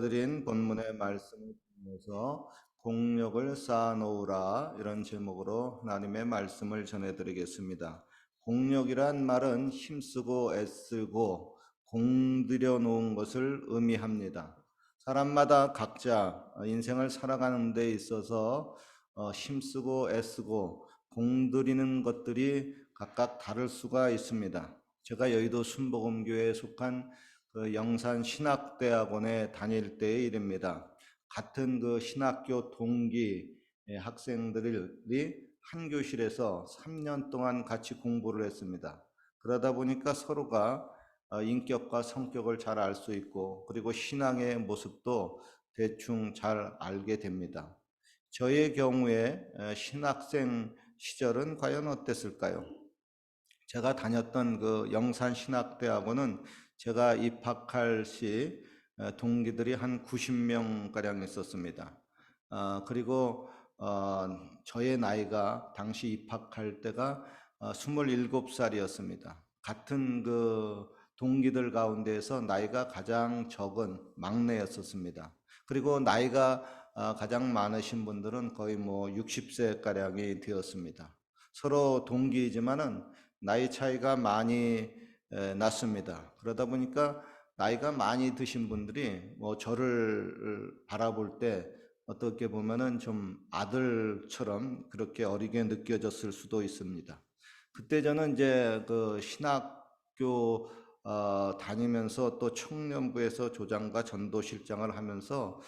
드린 본문의 말씀을 통해서 공력을 쌓아놓으라 이런 제목으로 하나님의 말씀을 전해드리겠습니다. 공력이란 말은 힘쓰고 애쓰고 공들여 놓은 것을 의미합니다. 사람마다 각자 인생을 살아가는 데 있어서 어, 힘쓰고 애쓰고 공들이는 것들이 각각 다를 수가 있습니다. 제가 여의도 순복음교회에 속한 그 영산 신학대학원에 다닐 때의 일입니다. 같은 그 신학교 동기 예, 학생들이 한 교실에서 3년 동안 같이 공부를 했습니다. 그러다 보니까 서로가 어, 인격과 성격을 잘 알 수 있고 그리고 신앙의 모습도 대충 잘 알게 됩니다. 저의 경우에 신학생 시절은 과연 어땠을까요? 제가 다녔던 그 영산 신학대학원은 제가 입학할 시 어, 동기들이 한 90명 가량 있었습니다. 어, 그리고 어, 저의 나이가 당시 입학할 때가 27살이었습니다. 같은 그 동기들 가운데에서 나이가 가장 적은 막내였었습니다. 그리고 나이가 가장 많으신 분들은 거의 뭐 60세 가량이 되었습니다. 서로 동기이지만은 나이 차이가 많이 났습니다. 그러다 보니까 나이가 많이 드신 분들이 뭐 저를 바라볼 때 어떻게 보면은 좀 아들처럼 그렇게 어리게 느껴졌을 수도 있습니다. 그때 저는 이제 그 신학교 어, 다니면서 또 청년부에서 조장과 전도실장을 하면서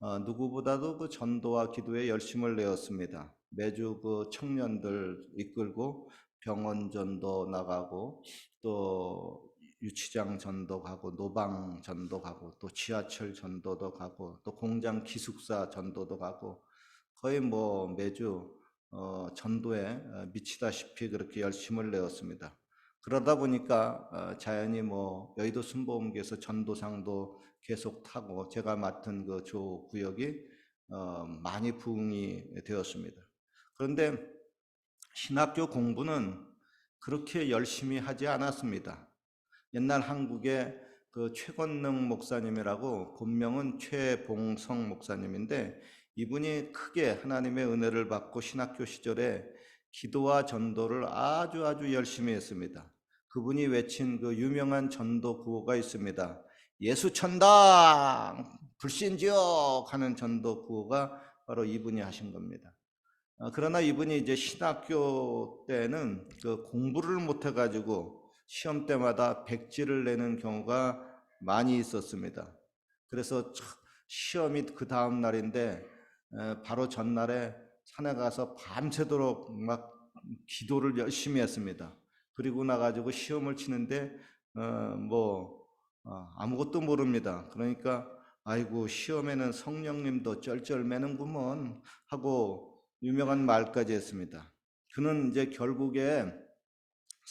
어, 누구보다도 그 전도와 기도에 열심을 내었습니다. 매주 그 청년들 이끌고 병원 전도 나가고 또 유치장 전도 가고 노방 전도 가고 또 지하철 전도도 가고 또 공장 기숙사 전도도 가고 거의 뭐 매주 어, 전도에 어, 미치다시피 그렇게 열심을 내었습니다. 그러다 보니까 어, 자연히 뭐 여의도 순복음교에서 전도상도 계속 타고 제가 맡은 그 조 구역이 어, 많이 부흥이 되었습니다. 그런데 신학교 공부는 그렇게 열심히 하지 않았습니다. 옛날 한국의 그 최건능 목사님이라고 본명은 최봉성 목사님인데 이분이 크게 하나님의 은혜를 받고 신학교 시절에 기도와 전도를 아주 아주 열심히 했습니다. 그분이 외친 그 유명한 전도 구호가 있습니다. 예수 천당 불신지역 하는 전도 구호가 바로 이분이 하신 겁니다. 어, 그러나 이분이 이제 신학교 때는 그 공부를 못 해가지고 시험 때마다 백지를 내는 경우가 많이 있었습니다. 그래서 시험이 그 다음 날인데 바로 전날에 산에 가서 밤새도록 막 기도를 열심히 했습니다. 그리고 나가지고 시험을 치는데 어, 뭐 어, 아무것도 모릅니다. 그러니까 아이고 시험에는 성령님도 쩔쩔매는구먼 하고 유명한 말까지 했습니다. 그는 이제 결국에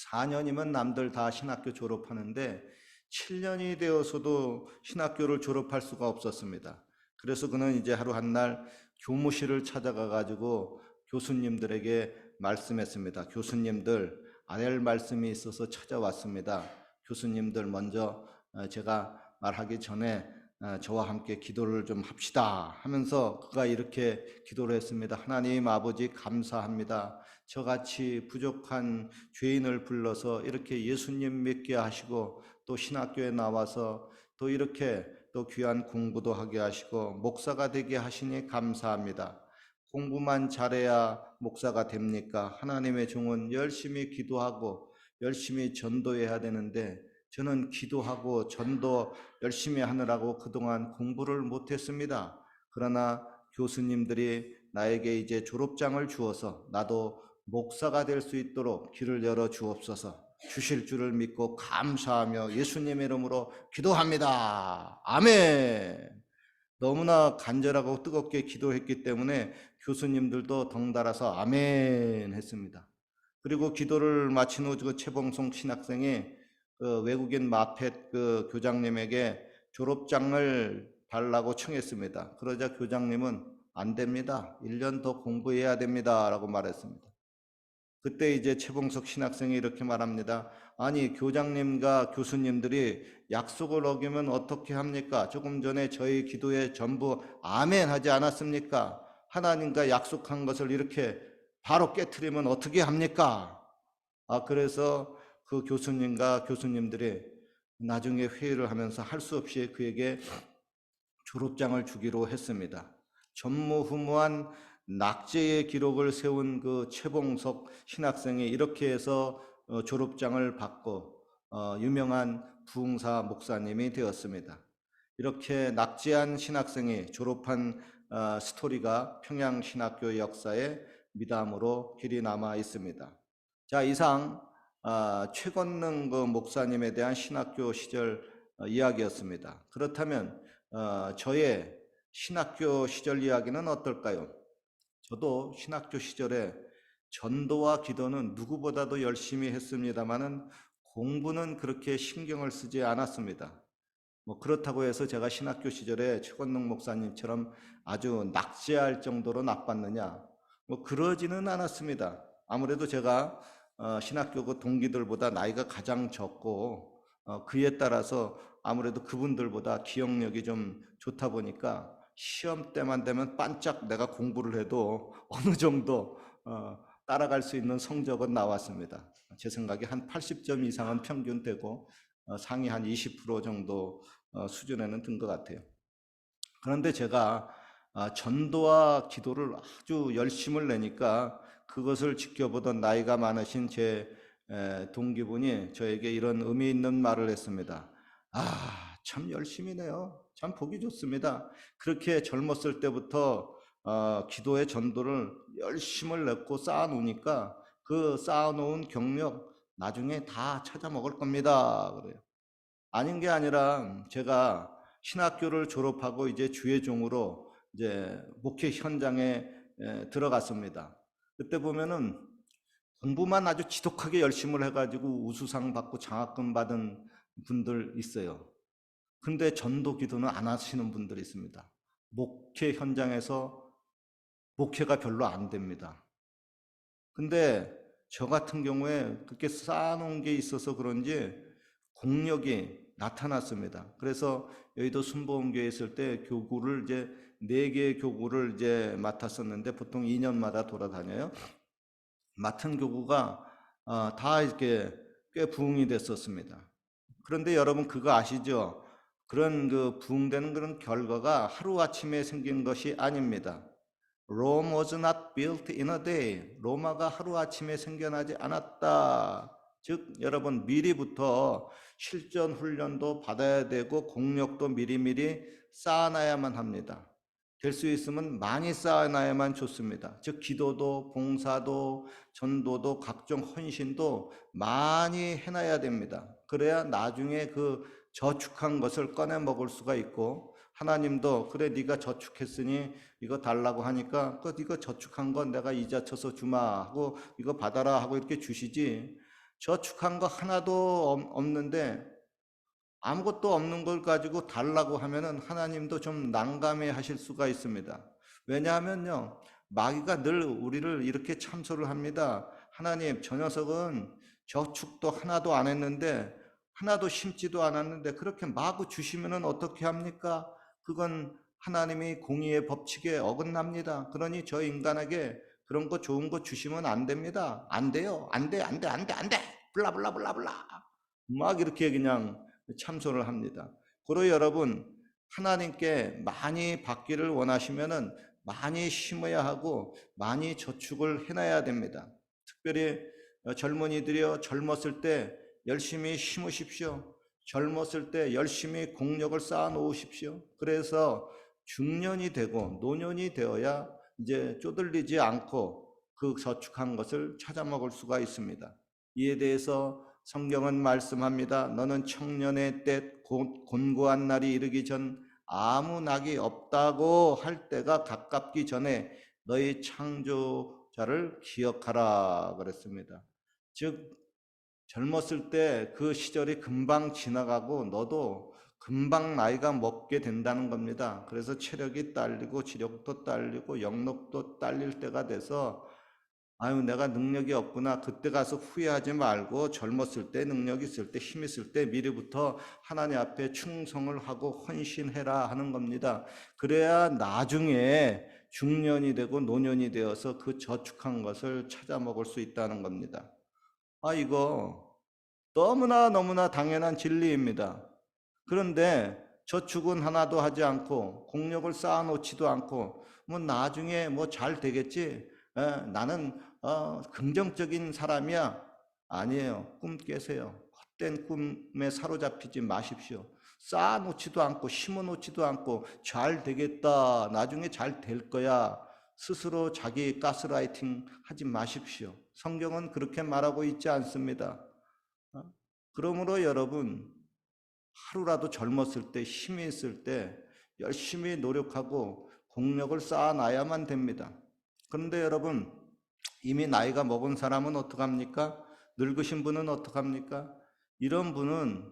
4년이면 남들 다 신학교 졸업하는데 7년이 되어서도 신학교를 졸업할 수가 없었습니다. 그래서 그는 이제 하루 한 날 교무실을 찾아가 가지고 교수님들에게 말씀했습니다. 교수님들 안할 말씀이 있어서 찾아왔습니다. 교수님들 먼저 어, 제가 말하기 전에 아, 저와 함께 기도를 좀 합시다 하면서 그가 이렇게 기도를 했습니다. 하나님 아버지 감사합니다. 저같이 부족한 죄인을 불러서 이렇게 예수님 믿게 하시고 또 신학교에 나와서 또 이렇게 또 귀한 공부도 하게 하시고 목사가 되게 하시니 감사합니다. 공부만 잘해야 목사가 됩니까? 하나님의 종은 열심히 기도하고 열심히 전도해야 되는데 저는 기도하고 전도 열심히 하느라고 그동안 공부를 못했습니다. 그러나 교수님들이 나에게 이제 졸업장을 주어서 나도 목사가 될 수 있도록 길을 열어 주옵소서 주실 줄을 믿고 감사하며 예수님의 이름으로 기도합니다. 아멘. 너무나 간절하고 뜨겁게 기도했기 때문에 교수님들도 덩달아서 아멘 했습니다. 그리고 기도를 마친 후 그 최봉송 신학생이 그 외국인 마펫 그 교장님에게 졸업장을 달라고 청했습니다. 그러자 교장님은 안 됩니다. 1년 더 공부해야 됩니다. 라고 말했습니다. 그때 이제 최봉석 신학생이 이렇게 말합니다. 아니, 교장님과 교수님들이 약속을 어기면 어떻게 합니까? 조금 전에 저희 기도에 전부 아멘 하지 않았습니까? 하나님과 약속한 것을 이렇게 바로 깨뜨리면 어떻게 합니까? 아, 그래서 그 교수님과 교수님들이 나중에 회의를 하면서 할 수 없이 그에게 졸업장을 주기로 했습니다. 전무후무한 낙제의 기록을 세운 그 최봉석 신학생이 이렇게 해서 어, 졸업장을 받고 어, 유명한 부흥사 목사님이 되었습니다. 이렇게 낙제한 신학생이 졸업한 어, 스토리가 평양 신학교 역사에 미담으로 길이 남아 있습니다. 자, 이상 아, 최건능 그 목사님에 대한 신학교 시절 어, 이야기였습니다. 그렇다면 어, 저의 신학교 시절 이야기는 어떨까요? 저도 신학교 시절에 전도와 기도는 누구보다도 열심히 했습니다마는 공부는 그렇게 신경을 쓰지 않았습니다. 뭐 그렇다고 해서 제가 신학교 시절에 최건능 목사님처럼 아주 낙제할 정도로 나빴느냐? 뭐 그러지는 않았습니다. 아무래도 제가 어, 신학교 그 동기들보다 나이가 가장 적고 어, 그에 따라서 아무래도 그분들보다 기억력이 좀 좋다 보니까 시험 때만 되면 반짝 내가 공부를 해도 어느 정도 어, 따라갈 수 있는 성적은 나왔습니다. 제 생각에 한 80점 이상은 평균 되고 어, 상위 한 20% 정도 어, 수준에는 든 것 같아요. 그런데 제가 아, 전도와 기도를 아주 열심을 내니까 그것을 지켜보던 나이가 많으신 제 에, 동기분이 저에게 이런 의미 있는 말을 했습니다. 아, 참 열심히네요. 참 보기 좋습니다. 그렇게 젊었을 때부터 어, 기도의 전도를 열심을 냈고 쌓아놓으니까 그 쌓아놓은 경력 나중에 다 찾아 먹을 겁니다. 그래요. 아닌 게 아니라 제가 신학교를 졸업하고 이제 주의 종으로 이제 목회 현장에 에, 들어갔습니다. 그때 보면은 공부만 아주 지독하게 열심을 해가지고 우수상 받고 장학금 받은 분들 있어요. 근데 전도 기도는 안 하시는 분들이 있습니다. 목회 현장에서 목회가 별로 안 됩니다. 근데 저 같은 경우에 그렇게 쌓아놓은 게 있어서 그런지 공력이 나타났습니다. 그래서 여의도 순복음교회 있을 때 교구를 이제 네 개의 교구를 이제 맡았었는데 보통 2년마다 돌아다녀요. 맡은 교구가 어, 다 이렇게 꽤 부흥이 됐었습니다. 그런데 여러분 그거 아시죠? 그런 그 부흥되는 그런 결과가 하루 아침에 생긴 것이 아닙니다. Rome was not built in a day. 로마가 하루 아침에 생겨나지 않았다. 즉 여러분 미리부터 실전 훈련도 받아야 되고 공력도 미리미리 쌓아놔야만 합니다. 될 수 있으면 많이 쌓아놔야만 좋습니다. 즉 기도도 봉사도 전도도 각종 헌신도 많이 해놔야 됩니다. 그래야 나중에 그 저축한 것을 꺼내 먹을 수가 있고 하나님도 그래 네가 저축했으니 이거 달라고 하니까 그 이거 저축한 건 내가 이자 쳐서 주마 하고 이거 받아라 하고 이렇게 주시지 저축한 거 하나도 없는데 아무것도 없는 걸 가지고 달라고 하면은 하나님도 좀 난감해 하실 수가 있습니다. 왜냐하면요, 마귀가 늘 우리를 이렇게 참소를 합니다. 하나님, 저 녀석은 저축도 하나도 안 했는데, 하나도 심지도 않았는데, 그렇게 마구 주시면은 어떻게 합니까? 그건 하나님이 공의의 법칙에 어긋납니다. 그러니 저 인간에게 그런 거 좋은 거 주시면 안 됩니다. 안 돼요. 안 돼, 안 돼, 안 돼, 안 돼. 블라블라블라블라. 막 이렇게 그냥 참소를 합니다. 그러 여러분 하나님께 많이 받기를 원하시면은 많이 심어야 하고 많이 저축을 해놔야 됩니다. 특별히 젊은이들이여 젊었을 때 열심히 심으십시오. 젊었을 때 열심히 공력을 쌓아 놓으십시오. 그래서 중년이 되고 노년이 되어야 이제 쪼들리지 않고 그 저축한 것을 찾아 먹을 수가 있습니다. 이에 대해서 성경은 말씀합니다. 너는 청년의 때 곤고한 날이 이르기 전 아무 낙이 없다고 할 때가 가깝기 전에 너희 창조자를 기억하라 그랬습니다. 즉 젊었을 때 그 시절이 금방 지나가고 너도 금방 나이가 먹게 된다는 겁니다. 그래서 체력이 딸리고 지력도 딸리고 영력도 딸릴 때가 돼서 아유, 내가 능력이 없구나. 그때 가서 후회하지 말고 젊었을 때, 능력 있을 때, 힘 있을 때 미리부터 하나님 앞에 충성을 하고 헌신해라 하는 겁니다. 그래야 나중에 중년이 되고 노년이 되어서 그 저축한 것을 찾아 먹을 수 있다는 겁니다. 아, 이거 너무나 너무나 당연한 진리입니다. 그런데 저축은 하나도 하지 않고 공력을 쌓아놓지도 않고 뭐 나중에 뭐 잘 되겠지. 에, 나는 어, 긍정적인 사람이야. 아니에요. 꿈 깨세요. 헛된 꿈에 사로잡히지 마십시오. 쌓아놓지도 않고 심어놓지도 않고 잘 되겠다. 나중에 잘 될 거야. 스스로 자기 가스라이팅 하지 마십시오. 성경은 그렇게 말하고 있지 않습니다. 어? 그러므로 여러분 하루라도 젊었을 때 힘이 있을 때 열심히 노력하고 공력을 쌓아놔야만 됩니다. 그런데 여러분 이미 나이가 먹은 사람은 어떡합니까? 늙으신 분은 어떡합니까? 이런 분은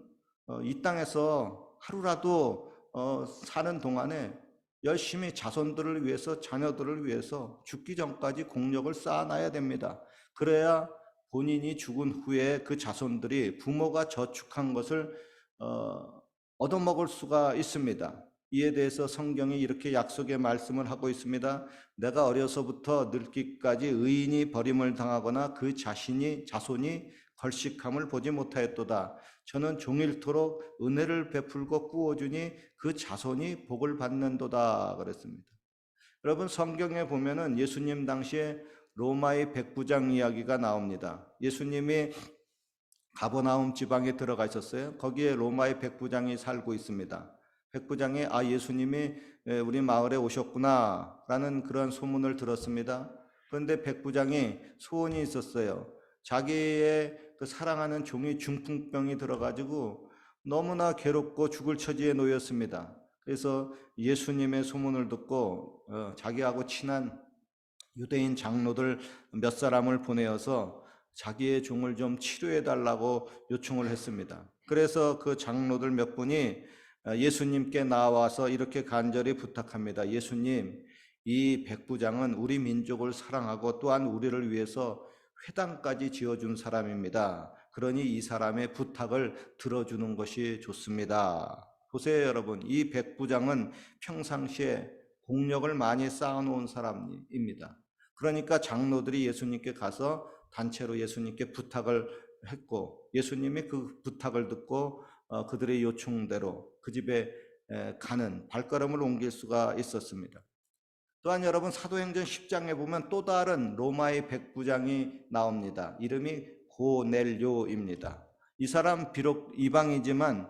어, 이 땅에서 하루라도 어, 사는 동안에 열심히 자손들을 위해서 자녀들을 위해서 죽기 전까지 공력을 쌓아놔야 됩니다. 그래야 본인이 죽은 후에 그 자손들이 부모가 저축한 것을 어, 얻어먹을 수가 있습니다. 이에 대해서 성경이 이렇게 약속의 말씀을 하고 있습니다. 내가 어려서부터 늙기까지 의인이 버림을 당하거나 그 자신이 자손이 걸식함을 보지 못하였도다. 저는 종일토록 은혜를 베풀고 꾸어주니 그 자손이 복을 받는도다 그랬습니다. 여러분 성경에 보면은 예수님 당시에 로마의 백부장 이야기가 나옵니다. 예수님이 가버나움 지방에 들어가 있었어요. 거기에 로마의 백부장이 살고 있습니다. 백부장이 아 예수님이 우리 마을에 오셨구나라는 그런 소문을 들었습니다. 그런데 백부장이 소원이 있었어요. 자기의 그 사랑하는 종이 중풍병이 들어가지고 너무나 괴롭고 죽을 처지에 놓였습니다. 그래서 예수님의 소문을 듣고 어, 자기하고 친한 유대인 장로들 몇 사람을 보내어서 자기의 종을 좀 치료해 달라고 요청을 했습니다. 그래서 그 장로들 몇 분이 예수님께 나와서 이렇게 간절히 부탁합니다. 예수님, 이 백부장은 우리 민족을 사랑하고 또한 우리를 위해서 회당까지 지어준 사람입니다. 그러니 이 사람의 부탁을 들어주는 것이 좋습니다. 보세요, 여러분. 이 백부장은 평상시에 공력을 많이 쌓아놓은 사람입니다. 그러니까 장로들이 예수님께 가서 단체로 예수님께 부탁을 했고 예수님이 그 부탁을 듣고 어, 그들의 요청대로 그 집에 가는 발걸음을 옮길 수가 있었습니다. 또한 여러분 사도행전 10장에 보면 또 다른 로마의 백부장이 나옵니다. 이름이 고넬료입니다. 이 사람 비록 이방이지만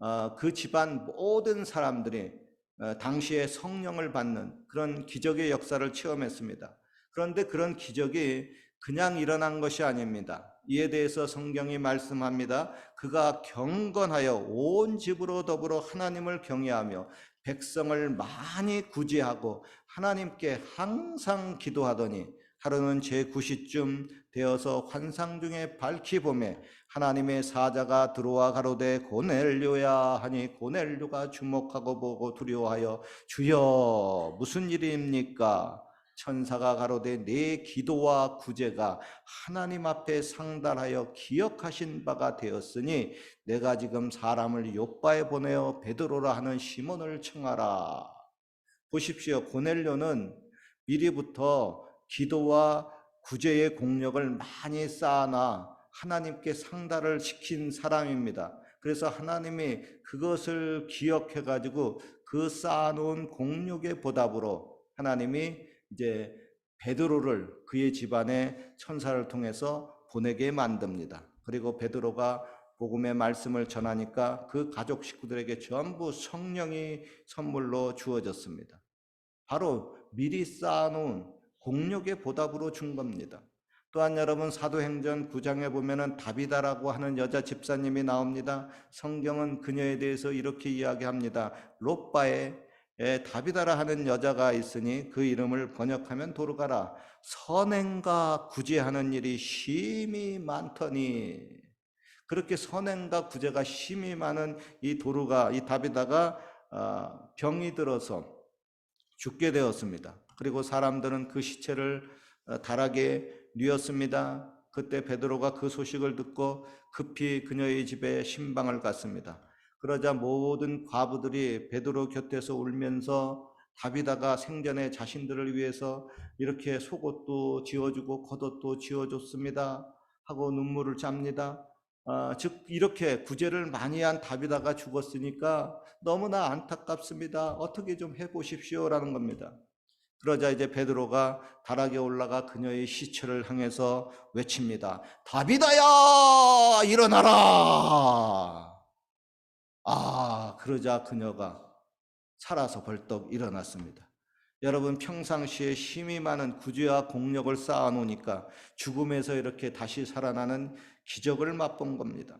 어, 그 집안 모든 사람들이 어, 당시에 성령을 받는 그런 기적의 역사를 체험했습니다. 그런데 그런 기적이 그냥 일어난 것이 아닙니다. 이에 대해서 성경이 말씀합니다. 그가 경건하여 온 집으로 더불어 하나님을 경외하며 백성을 많이 구제하고 하나님께 항상 기도하더니 하루는 제9시쯤 되어서 환상 중에 밝히 보매 하나님의 사자가 들어와 가로되 고넬료야 하니 고넬료가 주목하고 보고 두려워하여 주여 무슨 일입니까? 천사가 가로되 내 기도와 구제가 하나님 앞에 상달하여 기억하신 바가 되었으니 내가 지금 사람을 요바에 보내어 베드로라 하는 시몬을 청하라. 보십시오. 고넬료는 미리부터 기도와 구제의 공력을 많이 쌓아놔 하나님께 상달을 시킨 사람입니다. 그래서 하나님이 그것을 기억해 가지고 그 쌓아놓은 공력의 보답으로 하나님이 이제 베드로를 그의 집안에 천사를 통해서 보내게 만듭니다. 그리고 베드로가 복음의 말씀을 전하니까 그 가족 식구들에게 전부 성령이 선물로 주어졌습니다. 바로 미리 쌓아놓은 공력의 보답으로 준 겁니다. 또한 여러분 사도행전 9장에 보면은 다비다라고 하는 여자 집사님이 나옵니다. 성경은 그녀에 대해서 이렇게 이야기합니다. 롯바의 예, 다비다라 하는 여자가 있으니 그 이름을 번역하면 도르가라. 선행과 구제하는 일이 심히 많더니 그렇게 선행과 구제가 심히 많은 이 도르가 이 다비다가 아, 병이 들어서 죽게 되었습니다. 그리고 사람들은 그 시체를 어, 다락에 뉘었습니다. 그때 베드로가 그 소식을 듣고 급히 그녀의 집에 신방을 갔습니다. 그러자 모든 과부들이 베드로 곁에서 울면서 다비다가 생전에 자신들을 위해서 이렇게 속옷도 지어주고 겉옷도 지어줬습니다. 하고 눈물을 짭니다. 아, 즉 이렇게 구제를 많이 한 다비다가 죽었으니까 너무나 안타깝습니다. 어떻게 좀 해보십시오라는 겁니다. 그러자 이제 베드로가 다락에 올라가 그녀의 시체를 향해서 외칩니다. 다비다야 일어나라. 아 그러자 그녀가 살아서 벌떡 일어났습니다. 여러분 평상시에 힘이 많은 구제와 공력을 쌓아 놓으니까 죽음에서 이렇게 다시 살아나는 기적을 맛본 겁니다.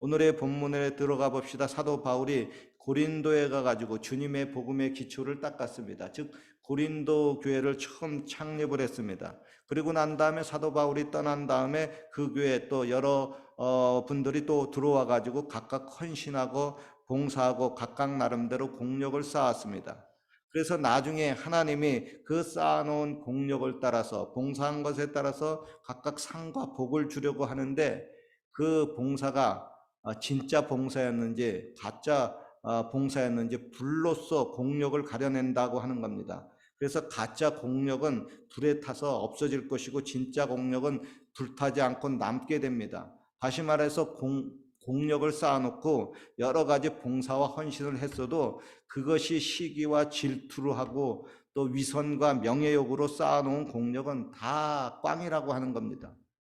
오늘의 본문에 들어가 봅시다. 사도 바울이 고린도에 가가지고 주님의 복음의 기초를 닦았습니다. 즉 고린도 교회를 처음 창립을 했습니다. 그리고 난 다음에 사도 바울이 떠난 다음에 그 교회에 또 여러 어, 분들이 또 들어와 가지고 각각 헌신하고 봉사하고 각각 나름대로 공력을 쌓았습니다. 그래서 나중에 하나님이 그 쌓아놓은 공력을 따라서 봉사한 것에 따라서 각각 상과 복을 주려고 하는데 그 봉사가 어, 진짜 봉사였는지 가짜 어, 봉사였는지 불로써 공력을 가려낸다고 하는 겁니다. 그래서 가짜 공력은 불에 타서 없어질 것이고 진짜 공력은 불타지 않고 남게 됩니다. 다시 말해서 공, 공력을 쌓아놓고 여러 가지 봉사와 헌신을 했어도 그것이 시기와 질투로 하고 또 위선과 명예욕으로 쌓아놓은 공력은 다 꽝이라고 하는 겁니다.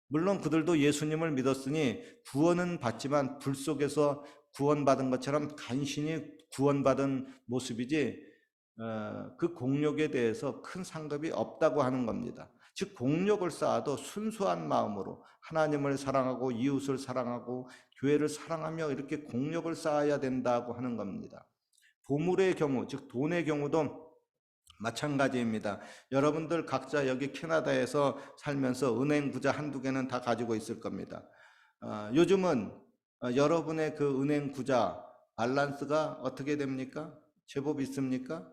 물론 그들도 예수님을 믿었으니 구원은 받지만 불 속에서 구원받은 것처럼 간신히 구원받은 모습이지 어, 그 공력에 대해서 큰 상급이 없다고 하는 겁니다. 즉 공력을 쌓아도 순수한 마음으로 하나님을 사랑하고 이웃을 사랑하고 교회를 사랑하며 이렇게 공력을 쌓아야 된다고 하는 겁니다. 보물의 경우, 즉 돈의 경우도 마찬가지입니다. 여러분들 각자 여기 캐나다에서 살면서 은행 부자 한두 개는 다 가지고 있을 겁니다. 어, 요즘은 어, 여러분의 그 은행 부자 밸런스가 어떻게 됩니까? 제법 있습니까?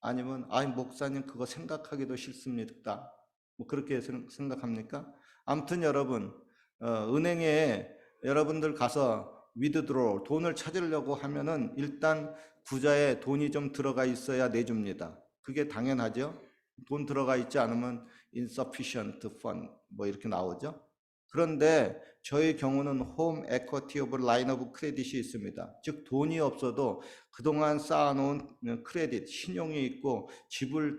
아니면 아 목사님 그거 생각하기도 싫습니다. 뭐 그렇게 생각합니까? 아무튼 여러분 어, 은행에 여러분들 가서 위드드로 돈을 찾으려고 하면은 일단 부자에 돈이 좀 들어가 있어야 내줍니다. 그게 당연하죠. 돈 들어가 있지 않으면 insufficient fund 뭐 이렇게 나오죠. 그런데 저의 경우는 홈 에쿼티 오브 라인 오브 크레딧이 있습니다. 즉 돈이 없어도 그동안 쌓아놓은 크레딧, 신용이 있고 집을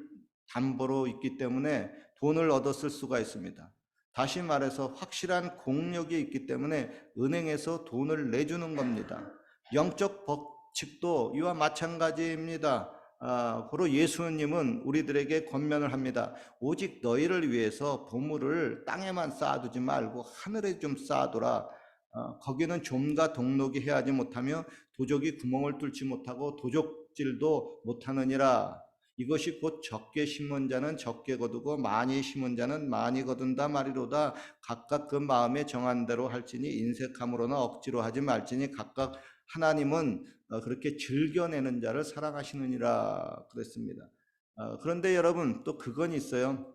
담보로 있기 때문에 돈을 쓸 수가 있습니다. 다시 말해서 확실한 공력이 있기 때문에 은행에서 돈을 내주는 겁니다. 영적 법칙도 이와 마찬가지입니다. 아, 바로 예수님은 우리들에게 권면을 합니다. 오직 너희를 위해서 보물을 땅에만 쌓아두지 말고 하늘에 좀 쌓아둬라. 어, 거기는 좀과 동록이 해하지 못하며 도적이 구멍을 뚫지 못하고 도적질도 못하느니라. 이것이 곧 적게 심은 자는 적게 거두고 많이 심은 자는 많이 거둔다 말이로다. 각각 그 마음에 정한 대로 할지니 인색함으로나 억지로 하지 말지니 각각 하나님은 어, 그렇게 즐겨내는 자를 사랑하시느니라 그랬습니다. 어, 그런데 여러분 또 그건 있어요.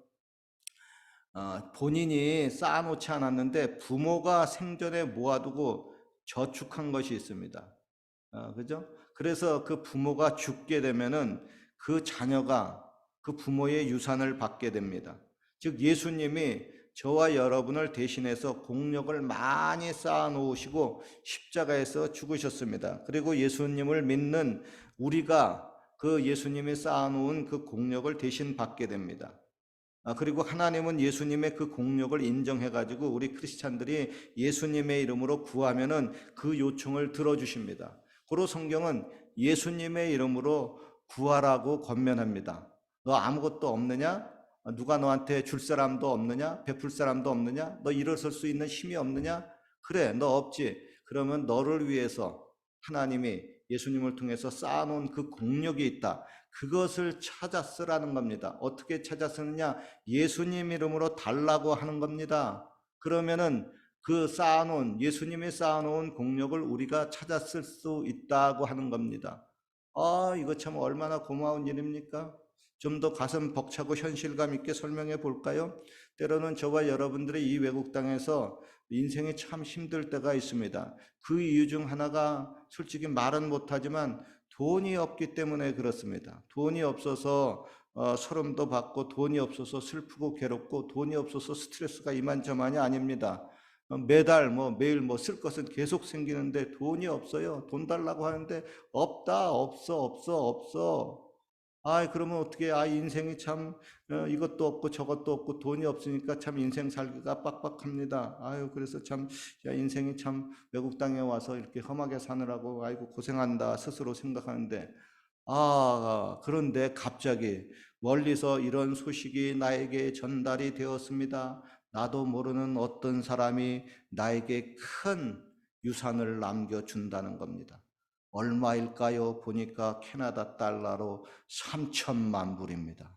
어, 본인이 쌓아놓지 않았는데 부모가 생전에 모아두고 저축한 것이 있습니다. 그죠? 그래서 그 부모가 죽게 되면은 그 자녀가 그 부모의 유산을 받게 됩니다. 즉 예수님이 저와 여러분을 대신해서 공력을 많이 쌓아 놓으시고 십자가에서 죽으셨습니다. 그리고 예수님을 믿는 우리가 그 예수님이 쌓아 놓은 그 공력을 대신 받게 됩니다. 아, 그리고 하나님은 예수님의 그 공력을 인정해 가지고 우리 크리스찬들이 예수님의 이름으로 구하면은 그 요청을 들어 주십니다. 고로 성경은 예수님의 이름으로 구하라고 권면합니다. 너 아무것도 없느냐? 누가 너한테 줄 사람도 없느냐? 베풀 사람도 없느냐? 너 일어설 수 있는 힘이 없느냐? 그래, 너 없지. 그러면 너를 위해서 하나님이 예수님을 통해서 쌓아놓은 그 공력이 있다. 그것을 찾아 쓰라는 겁니다. 어떻게 찾아 쓰느냐? 예수님 이름으로 달라고 하는 겁니다. 그러면은 그 쌓아놓은, 예수님이 쌓아놓은 공력을 우리가 찾아 쓸 수 있다고 하는 겁니다. 아, 이거 참 얼마나 고마운 일입니까? 좀 더 가슴 벅차고 현실감 있게 설명해 볼까요? 때로는 저와 여러분들의 이 외국 땅에서 인생이 참 힘들 때가 있습니다. 그 이유 중 하나가 솔직히 말은 못하지만 돈이 없기 때문에 그렇습니다. 돈이 없어서 어, 소름도 받고 돈이 없어서 슬프고 괴롭고 돈이 없어서 스트레스가 이만저만이 아닙니다. 어, 매달 뭐 매일 뭐 쓸 것은 계속 생기는데 돈이 없어요. 돈 달라고 하는데 없다 없어 없어 없어. 아 그러면 어떻게 아 인생이 참 어, 이것도 없고 저것도 없고 돈이 없으니까 참 인생 살기가 빡빡합니다. 아유 그래서 참 야, 인생이 참 외국 땅에 와서 이렇게 험하게 사느라고 아이고 고생한다 스스로 생각하는데 아 그런데 갑자기 멀리서 이런 소식이 나에게 전달이 되었습니다. 나도 모르는 어떤 사람이 나에게 큰 유산을 남겨준다는 겁니다. 얼마일까요? 보니까 캐나다 달러로 3천만 불입니다.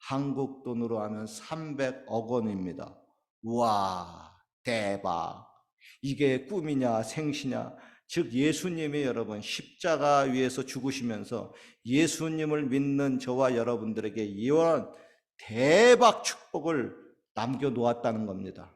한국 돈으로 하면 300억 원입니다. 와, 대박. 이게 꿈이냐, 생시냐. 즉, 예수님이 여러분, 십자가 위에서 죽으시면서 예수님을 믿는 저와 여러분들에게 이런 대박 축복을 남겨놓았다는 겁니다.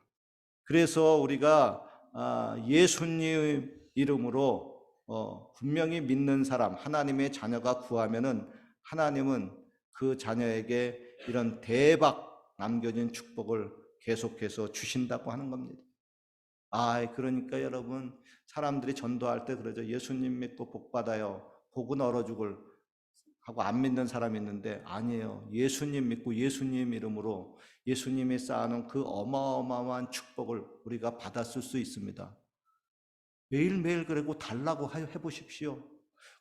그래서 우리가 아, 예수님 이름으로 어, 분명히 믿는 사람, 하나님의 자녀가 구하면은 하나님은 그 자녀에게 이런 대박 남겨진 축복을 계속해서 주신다고 하는 겁니다. 아, 그러니까 여러분, 사람들이 전도할 때 그러죠. 예수님 믿고 복 받아요. 복은 얼어 죽을 하고 안 믿는 사람이 있는데 아니에요. 예수님 믿고 예수님 이름으로 예수님이 쌓아놓은 그 어마어마한 축복을 우리가 받았을 수 있습니다. 매일매일 그리고 달라고 하- 해보십시오.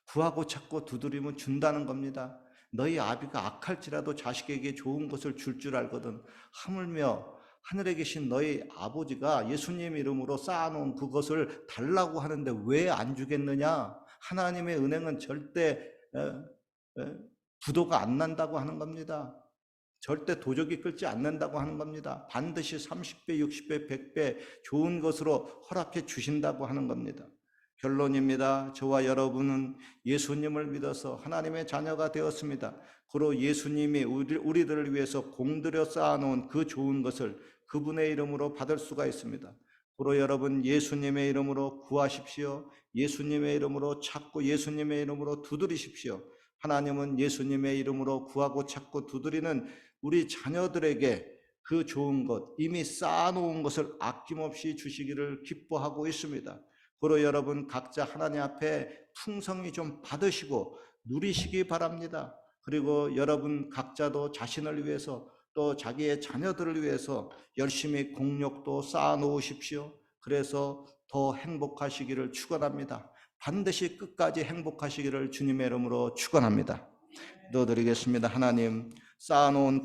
구하고 찾고 두드리면 준다는 겁니다. 너희 아비가 악할지라도 자식에게 좋은 것을 줄줄 알거든. 하물며 하늘에 계신 너희 아버지가 예수님 이름으로 쌓아놓은 그것을 달라고 하는데 왜 안 주겠느냐? 하나님의 은행은 절대 부도가 안 난다고 하는 겁니다. 절대 도적이 끌지 않는다고 하는 겁니다. 반드시 30배, 60배, 100배 좋은 것으로 허락해 주신다고 하는 겁니다. 결론입니다. 저와 여러분은 예수님을 믿어서 하나님의 자녀가 되었습니다. 그로 예수님이 우리, 우리들을 위해서 공들여 쌓아놓은 그 좋은 것을 그분의 이름으로 받을 수가 있습니다. 그로 여러분 예수님의 이름으로 구하십시오. 예수님의 이름으로 찾고 예수님의 이름으로 두드리십시오. 하나님은 예수님의 이름으로 구하고 찾고 두드리는 우리 자녀들에게 그 좋은 것, 이미 쌓아놓은 것을 아낌없이 주시기를 기뻐하고 있습니다. 그로 여러분 각자 하나님 앞에 풍성히 좀 받으시고 누리시기 바랍니다. 그리고 여러분 각자도 자신을 위해서 또 자기의 자녀들을 위해서 열심히 공력도 쌓아 놓으십시오. 그래서 더 행복하시기를 축원합니다. 반드시 끝까지 행복하시기를 주님의 이름으로 축원합니다. 기도드리겠습니다. 하나님 쌓아 놓은